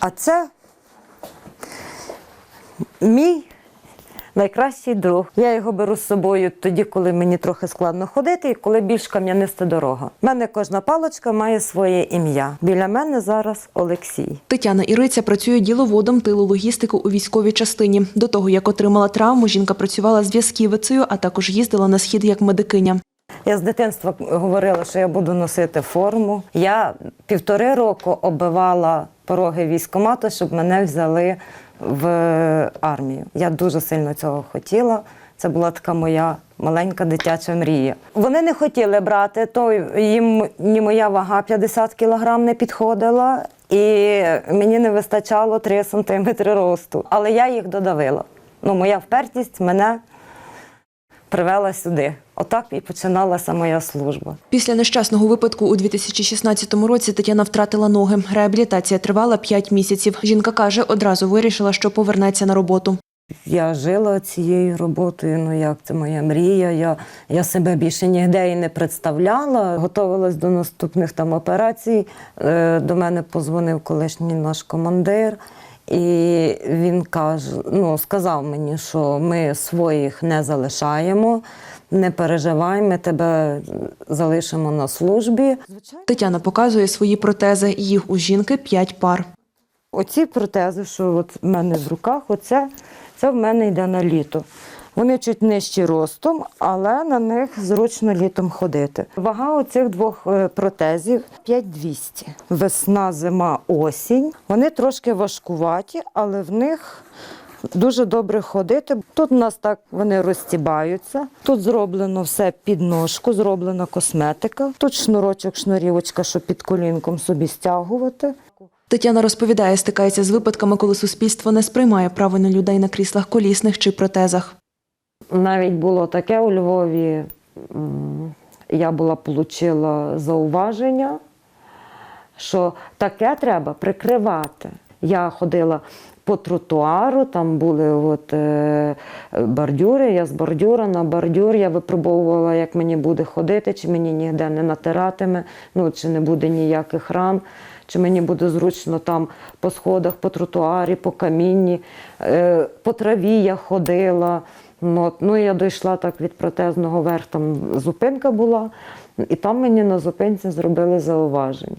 А це мій найкращий друг. Я його беру з собою тоді, коли мені трохи складно ходити, і коли більш кам'яниста дорога. У мене кожна паличка має своє ім'я. Біля мене зараз Олексій. Тетяна Іриця працює діловодом тилу логістику у військовій частині. До того, як отримала травму, жінка працювала зв'язківицею, а також їздила на схід як медикиня. Я з дитинства говорила, що я буду носити форму. Я півтори року оббивала пороги військкомату, щоб мене взяли в армію. Я дуже сильно цього хотіла. Це була така моя маленька дитяча мрія. Вони не хотіли брати, то їм ні моя вага 50 кілограм не підходила, і мені не вистачало 3 сантиметри росту. Але я їх додавила. Ну, моя впертість мене привела сюди. Отак і починалася моя служба. Після нещасного випадку у 2016 році Тетяна втратила ноги. Реабілітація тривала 5 місяців. Жінка каже, одразу вирішила, що повернеться на роботу. Я жила цією роботою, ну як це моя мрія. Я, я себе більше ніде і не представляла. Готувалась до наступних там операцій. Е, до мене позвонив колишній наш командир, і він каже: ну, сказав мені, що ми своїх не залишаємо, не переживай, ми тебе залишимо на службі. Тетяна показує свої протези. Їх у жінки п'ять пар. Оці протези, що от в мене в руках, оце, це в мене йде на літо. Вони чуть нижчі ростом, але на них зручно літом ходити. Вага оцих двох е, протезів 5200. Весна, зима, осінь. Вони трошки важкуваті, але в них дуже добре ходити. Тут у нас так вони розстібаються. Тут зроблено все під ножку, зроблена косметика. Тут шнурочок, шнурівочка, щоб під колінком собі стягувати. Тетяна розповідає, стикається з випадками, коли суспільство не сприймає правильно людей на кріслах колісних чи протезах. Навіть було таке у Львові. Я була отримала зауваження, що таке треба прикривати. Я ходила по тротуару, там були от, е, бордюри, я з бордюра на бордюр, я випробовувала, як мені буде ходити, чи мені ніде не натиратиме, ну, чи не буде ніяких ран, чи мені буде зручно там по сходах, по тротуарі, по камінні, е, по траві я ходила. Ну, ну, я дійшла так від протезного верх, там зупинка була, і там мені на зупинці зробили зауваження.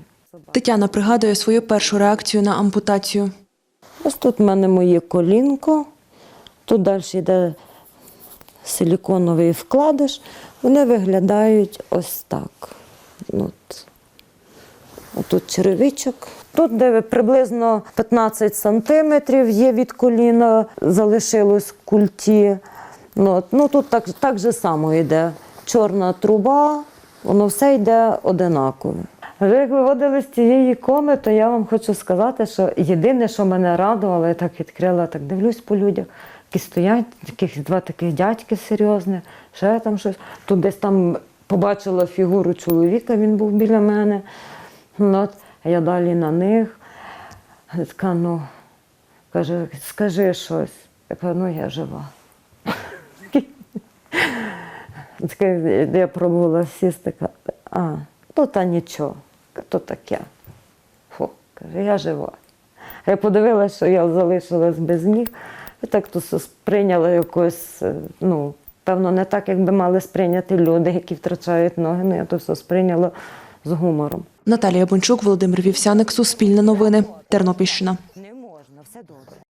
Тетяна пригадує свою першу реакцію на ампутацію. Ось тут в мене моє колінко, тут далі йде силіконовий вкладиш. Вони виглядають ось так. От. Тут черевичок. Тут, де приблизно 15 сантиметрів є від коліна, залишилось в культі. Ну, ну тут так, так же само йде. Чорна труба, воно все йде одинакове. Вже як виводили з цієї коми, то я вам хочу сказати, що єдине, що мене радувало, я так відкрила, так дивлюсь по людях, які стоять, яких два таких дядьки серйозні, ще там щось. Тут десь там побачила фігуру чоловіка, він був біля мене. Ну, от, я далі на них. Я Така, ну, каже, скажи щось. Я кажу, ну я жива. Таке, Я пробувала сісти, каже, а, ну та нічого, то таке. Фу, каже, я жива. Я подивилася, що я залишилась без ніг, і так то сприйняла якось, е, ну, певно, не так, як би мали сприйняти люди, які втрачають ноги, ну я то все сприйняла з гумором. Наталія Бончук, Володимир Вівсяник, Суспільне новини, Тернопільщина. Не можна, все добре.